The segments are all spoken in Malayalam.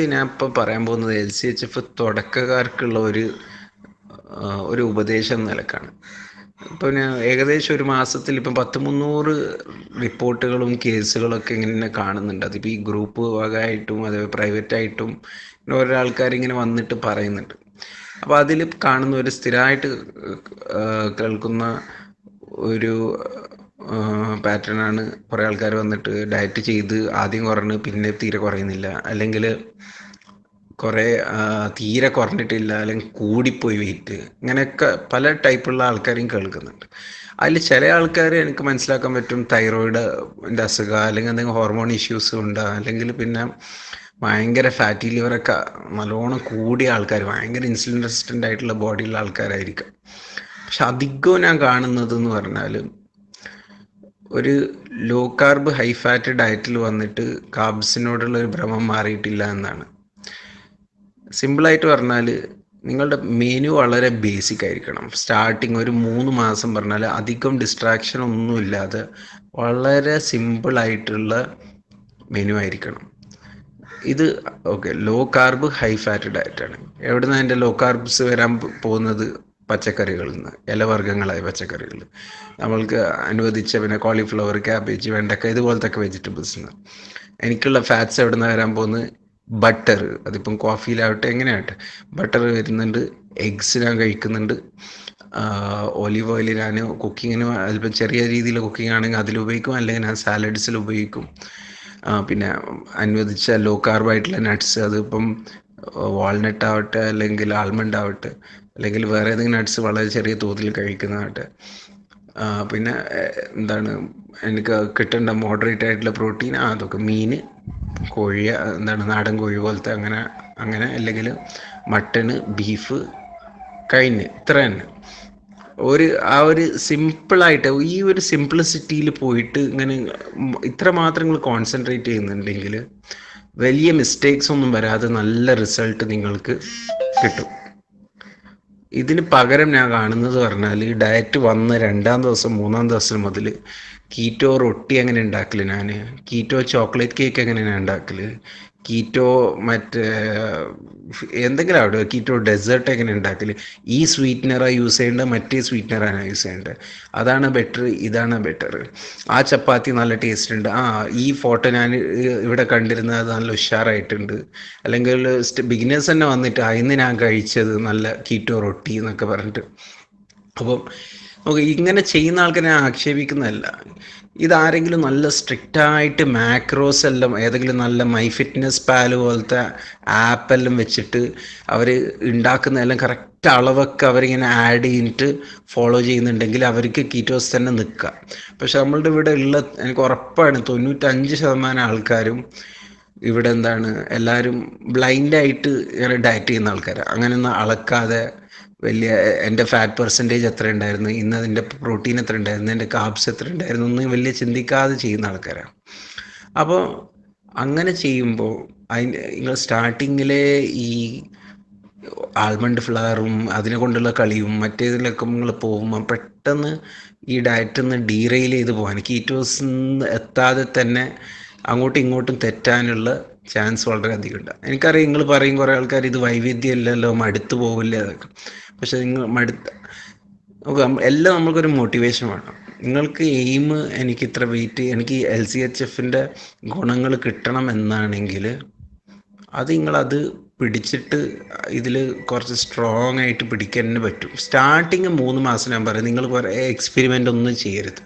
ഞാൻ ഇപ്പോൾ പറയാൻ പോകുന്നത് എൽ സി എച്ച് എഫ് തുടക്കക്കാർക്കുള്ള ഒരു ഒരു ഉപദേശം നിലക്കാണ്. ഇപ്പോൾ ഞാൻ ഏകദേശം ഒരു മാസത്തിൽ ഇപ്പം പത്ത് മുന്നൂറ് റിപ്പോർട്ടുകളും കേസുകളൊക്കെ ഇങ്ങനെ കാണുന്നുണ്ട്. അതിപ്പോൾ ഈ ഗ്രൂപ്പ് വകയായിട്ടും അതേപോലെ പ്രൈവറ്റ് ആയിട്ടും ഇങ്ങനെ ഓരോ ആൾക്കാർ ഇങ്ങനെ വന്നിട്ട് പറയുന്നുണ്ട്. അപ്പോൾ അതിൽ കാണുന്ന ഒരു സ്ഥിരമായിട്ട് കേൾക്കുന്ന ഒരു പാറ്റേൺ ആണ് കുറേ ആൾക്കാർ വന്നിട്ട് ഡയറ്റ് ചെയ്ത് ആദ്യം കുറഞ്ഞ് പിന്നെ തീരെ കുറയുന്നില്ല. അല്ലെങ്കിൽ കുറേ തീരെ കുറഞ്ഞിട്ടില്ല അല്ലെങ്കിൽ കൂടിപ്പോയി വെയിറ്റ് ഇങ്ങനെയൊക്കെ പല ടൈപ്പുള്ള ആൾക്കാരെയും കേൾക്കുന്നുണ്ട്. അതിൽ ചില ആൾക്കാർ എനിക്ക് മനസ്സിലാക്കാൻ പറ്റും തൈറോയിഡിന്റെ അസുഖം അല്ലെങ്കിൽ എന്തെങ്കിലും ഹോർമോൺ ഇഷ്യൂസ് ഉണ്ട്? അല്ലെങ്കിൽ പിന്നെ ഭയങ്കര ഫാറ്റി ലിവറൊക്കെ നല്ലോണം കൂടിയ ആൾക്കാർ ഭയങ്കര ഇൻസുലിൻ റെസിസ്റ്റന്റ് ആയിട്ടുള്ള ബോഡിയുള്ള ആൾക്കാരായിരിക്കും. പക്ഷെ അധികവും ഞാൻ കാണുന്നത് എന്ന് പറഞ്ഞാൽ ഒരു ലോ കാർബ് ഹൈ ഫാറ്റ് ഡയറ്റിൽ വന്നിട്ട് കാർബ്സിനോടുള്ള ഒരു ഭ്രമം മാറിയിട്ടില്ല എന്നാണ്. സിമ്പിളായിട്ട് പറഞ്ഞാൽ നിങ്ങളുടെ മെനു വളരെ ബേസിക് ആയിരിക്കണം. സ്റ്റാർട്ടിങ് ഒരു മൂന്ന് മാസം പറഞ്ഞാൽ അധികം ഡിസ്ട്രാക്ഷൻ ഒന്നുമില്ലാതെ വളരെ സിമ്പിളായിട്ടുള്ള മെനു ആയിരിക്കണം. ഇത് okay low carb high fat ഡയറ്റാണ് എവിടെ നിന്നാണ് അതിന്റെ ലോ കാർബ്സ് വരാൻ പോകുന്നത്? പച്ചക്കറികളിൽ നിന്ന് ഇലവർഗങ്ങളായ പച്ചക്കറികൾ. നമ്മൾക്ക് അനുവദിച്ച പിന്നെ കോളിഫ്ലവർ ക്യാബേജ് വെണ്ടക്ക ഇതുപോലത്തെ ഒക്കെ വെജിറ്റബിൾസ് എനിക്കുള്ള ഫാറ്റ്സ് എവിടെ നിന്ന് വരാൻ പോകുന്നത് ബട്ടർ അതിപ്പം കോഫിയിലാവട്ടെ എങ്ങനെയാവട്ടെ. ബട്ടർ വരുന്നുണ്ട് എഗ്സ് ഞാൻ കഴിക്കുന്നുണ്ട്. ഒലിവ് ഓയിൽ ഞാൻ കുക്കിങ്ങിന് അതിപ്പം ചെറിയ രീതിയിൽ കുക്കിംഗ് ആണെങ്കിൽ അതിൽ ഉപയോഗിക്കും അല്ലെങ്കിൽ ഞാൻ സാലഡ്സിൽ ഉപയോഗിക്കും. പിന്നെ അനുവദിച്ച ലോ കാർബായിട്ടുള്ള നട്ട്സ് അതിപ്പം വാൾനട്ട് ആവട്ടെ അല്ലെങ്കിൽ ആൽമണ്ട് ആവട്ടെ അല്ലെങ്കിൽ വേറെ ഏതെങ്കിലും നട്ട്സ് വളരെ ചെറിയ തോതിൽ കഴിക്കുന്നതായിട്ട് പിന്നെ എന്താണ് എനിക്ക് കിട്ടേണ്ട മോഡറേറ്റ് ആയിട്ടുള്ള പ്രോട്ടീൻ അതൊക്കെ മീൻ കോഴി എന്താണ് നാടൻ കോഴി പോലത്തെ അങ്ങനെ അങ്ങനെ അല്ലെങ്കിൽ മട്ടണ് ബീഫ് കഴിഞ്ഞ് ഇത്ര തന്നെ. ഒരു ആ ഒരു സിമ്പിളായിട്ട് ഈ ഒരു സിംപ്ലിസിറ്റിയിൽ പോയിട്ട് ഇങ്ങനെ ഇത്ര മാത്രം നിങ്ങൾ കോൺസെൻട്രേറ്റ് ചെയ്യുന്നുണ്ടെങ്കിൽ വലിയ മിസ്റ്റേക്സ് ഒന്നും വരാതെ നല്ല റിസൾട്ട് നിങ്ങൾക്ക് കിട്ടും. ഇതിന് പകരം ഞാൻ കാണുന്നത് പറഞ്ഞാൽ ഈ ഡയറ്റ് വന്ന് രണ്ടാം ദിവസം മൂന്നാം ദിവസം മുതൽ കീറ്റോ റൊട്ടി അങ്ങനെ ഉണ്ടാക്കൽ? ഞാൻ കീറ്റോ ചോക്ലേറ്റ് കേക്ക് എങ്ങനെയാണ് ഉണ്ടാക്കൽ? കീറ്റോ മറ്റേ എന്തെങ്കിലും അവിടെ കീറ്റോ ഡെസേർട്ട് എങ്ങനെ ഉണ്ടാക്കൽ? ഈ സ്വീറ്റ്നറാണ് യൂസ് ചെയ്യേണ്ടത് മറ്റേ സ്വീറ്റ്നറാണ് യൂസ് ചെയ്യേണ്ടത്. അതാണ് ബെറ്റർ ഇതാണ് ബെറ്റർ ആ ചപ്പാത്തി നല്ല ടേസ്റ്റ് ഉണ്ട്. ആ ഈ ഫോട്ടോ ഞാൻ ഇവിടെ കണ്ടിരുന്നത് അത് നല്ല ഉഷാറായിട്ടുണ്ട്. അല്ലെങ്കിൽ ബിഗിനേഴ്സ് തന്നെ വന്നിട്ട് ആ ഇന്ന് ഞാൻ കഴിച്ചത് നല്ല കീറ്റോ റൊട്ടി എന്നൊക്കെ പറഞ്ഞിട്ട്. അപ്പം ഓക്കെ ഇങ്ങനെ ചെയ്യുന്ന ആൾക്കാരെ ഞാൻ ആക്ഷേപിക്കുന്നതല്ല. ഇതാരെങ്കിലും നല്ല സ്ട്രിക്റ്റ് ആയിട്ട് മാക്രോസ് എല്ലാം ഏതെങ്കിലും നല്ല മൈ ഫിറ്റ്നസ് പാൽ പോലത്തെ ആപ്പെല്ലാം വെച്ചിട്ട് അവർ ഉണ്ടാക്കുന്നതെല്ലാം കറക്റ്റ് അളവൊക്കെ അവരിങ്ങനെ ആഡ് ചെയ്തിട്ട് ഫോളോ ചെയ്യുന്നുണ്ടെങ്കിൽ അവർക്ക് കീറ്റോസ് തന്നെ നിൽക്കുക. പക്ഷെ നമ്മളുടെ ഇവിടെ ഉള്ള എനിക്ക് ഉറപ്പാണ് തൊണ്ണൂറ്റഞ്ച് ശതമാനം ആൾക്കാരും ഇവിടെ എന്താണ് എല്ലാവരും ബ്ലൈൻഡായിട്ട് ഇങ്ങനെ ഡയറ്റ് ചെയ്യുന്ന ആൾക്കാരാണ് അങ്ങനെയൊന്നും അളക്കാതെ വലിയ എന്റെ ഫാറ്റ് പെർസെന്റേജ് എത്ര ഉണ്ടായിരുന്നു ഇന്ന് അതിന്റെ പ്രോട്ടീൻ എത്ര ഉണ്ടായിരുന്നു എന്റെ കാബ്സ് എത്ര ഉണ്ടായിരുന്നു ഒന്നും വലിയ ചിന്തിക്കാതെ ചെയ്യുന്ന ആൾക്കാരാണ്. അപ്പോൾ അങ്ങനെ ചെയ്യുമ്പോൾ അതിന്റെ നിങ്ങൾ സ്റ്റാർട്ടിങ്ങിലെ ഈ ആൽമണ്ട് ഫ്ലവറും അതിനെ കൊണ്ടുള്ള കളിയും മറ്റേതിലൊക്കെ നിങ്ങൾ പോകുമ്പോൾ പെട്ടെന്ന് ഈ ഡയറ്റിൽ നിന്ന് ഡീറെയിൽ ചെയ്ത് പോകാൻ കീറ്റോസ് എത്താതെ തന്നെ അങ്ങോട്ടും ഇങ്ങോട്ടും തെറ്റാനുള്ള ചാൻസ് വളരെ അധികം ഉണ്ട്. എനിക്കറിയാം നിങ്ങൾ പറയും കുറേ ആൾക്കാർ ഇത് വൈവിധ്യമല്ലല്ലോ മടുത്തു പോകില്ല അതൊക്കെ പക്ഷെ നിങ്ങൾ മടുത്ത എല്ലാം നമ്മൾക്കൊരു മോട്ടിവേഷൻ വേണം. നിങ്ങൾക്ക് എയിം എനിക്ക് ഇത്ര വെയിറ്റ് എനിക്ക് എൽ സി എച്ച് എഫിന്റെ ഗുണങ്ങൾ കിട്ടണം എന്നാണെങ്കിൽ അത് നിങ്ങളത് പിടിച്ചിട്ട് ഇതിൽ കുറച്ച് സ്ട്രോങ് ആയിട്ട് പിടിക്കാൻ തന്നെ പറ്റും. സ്റ്റാർട്ടിങ് മൂന്ന് മാസം ഞാൻ പറയും നിങ്ങൾ കുറേ എക്സ്പെരിമെന്റ് ഒന്നും ചെയ്യരുത്.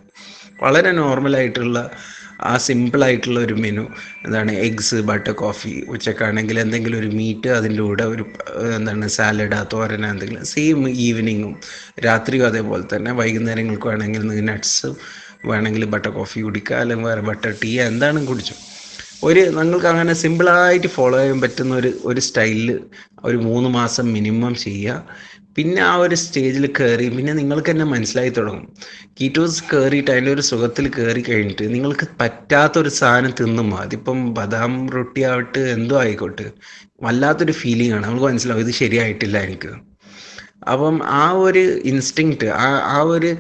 വളരെ നോർമലായിട്ടുള്ള ആ സിമ്പിളായിട്ടുള്ള ഒരു മെനു എന്താണ് എഗ്സ് ബട്ടർ കോഫി ഉച്ചക്കാണെങ്കിൽ എന്തെങ്കിലും ഒരു മീറ്റ് അതിന്റെ കൂടെ ഒരു എന്താണ് സാലഡ് തോരൻ എന്തെങ്കിലും സെയിം ഈവനിങ്ങും രാത്രിയും അതേപോലെ തന്നെ. വൈകുന്നേരങ്ങൾക്ക് വേണമെങ്കിൽ നട്ട്സ് വേണമെങ്കിൽ ബട്ടർ കോഫി കുടിക്കുക അല്ലെങ്കിൽ വേറെ ബട്ടർ ടീ എന്താണ് കുടിച്ചു. ഒരു നിങ്ങൾക്ക് അങ്ങനെ സിമ്പിളായിട്ട് ഫോളോ ചെയ്യാൻ പറ്റുന്ന ഒരു ഒരു സ്റ്റൈലിൽ ഒരു മൂന്ന് മാസം മിനിമം ചെയ്യുക. പിന്നെ ആ ഒരു സ്റ്റേജിൽ കയറി പിന്നെ നിങ്ങൾക്ക് തന്നെ മനസ്സിലായി തുടങ്ങും. കീറ്റോസ് കയറിയിട്ട് അതിന്റെ ഒരു സുഖത്തിൽ കയറി കഴിഞ്ഞിട്ട് നിങ്ങൾക്ക് പറ്റാത്തൊരു സാധനം തിന്നും അതിപ്പം ബദാം റൊട്ടി ആവട്ടെ എന്തോ ആയിക്കോട്ടെ വല്ലാത്തൊരു ഫീലിംഗ് ആണ്. നമുക്ക് മനസ്സിലാവും ഇത് ശരിയായിട്ടില്ല എനിക്ക്. അപ്പം ആ ഒരു ഇൻസ്റ്റിങ്ക്റ്റ് ആ ആ ഒരു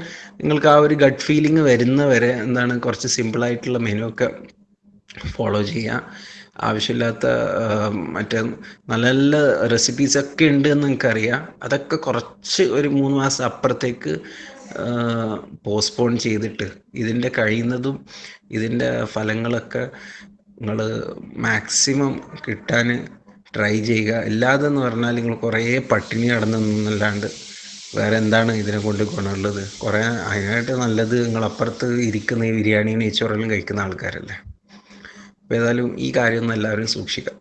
നിങ്ങൾക്ക് ആ ഒരു ഗട്ട് ഫീലിംഗ് വരുന്നവരെ എന്താണ് കുറച്ച് സിമ്പിളായിട്ടുള്ള മെനു ഒക്കെ ഫോളോ ചെയ്യുക. ആവശ്യമില്ലാത്ത മറ്റേ നല്ല നല്ല റെസിപ്പീസൊക്കെ ഉണ്ട് എന്ന് നിങ്ങൾക്കറിയാം അതൊക്കെ കുറച്ച് ഒരു മൂന്ന് മാസം അപ്പുറത്തേക്ക് പോസ്റ്റ്പോൺ ചെയ്തിട്ട് ഇതിന്റെ കഴിയുന്നതും ഇതിന്റെ ഫലങ്ങളൊക്കെ നിങ്ങൾ മാക്സിമം കിട്ടാൻ ട്രൈ ചെയ്യുക. അല്ലാതെന്ന് പറഞ്ഞാൽ നിങ്ങൾ കുറേ പട്ടിണി കടന്നു നിന്നല്ലാണ്ട് വേറെ എന്താണ് ഇതിനെ കൊണ്ട് ഗുണമുള്ളത്? കുറേ അതിനായിട്ട് നല്ലത് നിങ്ങൾ അപ്പുറത്ത് ഇരിക്കുന്ന ഈ ബിരിയാണി നെയ്ച്ചോറെല്ലാം കഴിക്കുന്ന ആൾക്കാരല്ലേ? ഏതായാലും ഈ കാര്യം ഒന്ന് എല്ലാവരും സൂക്ഷിക്കാം.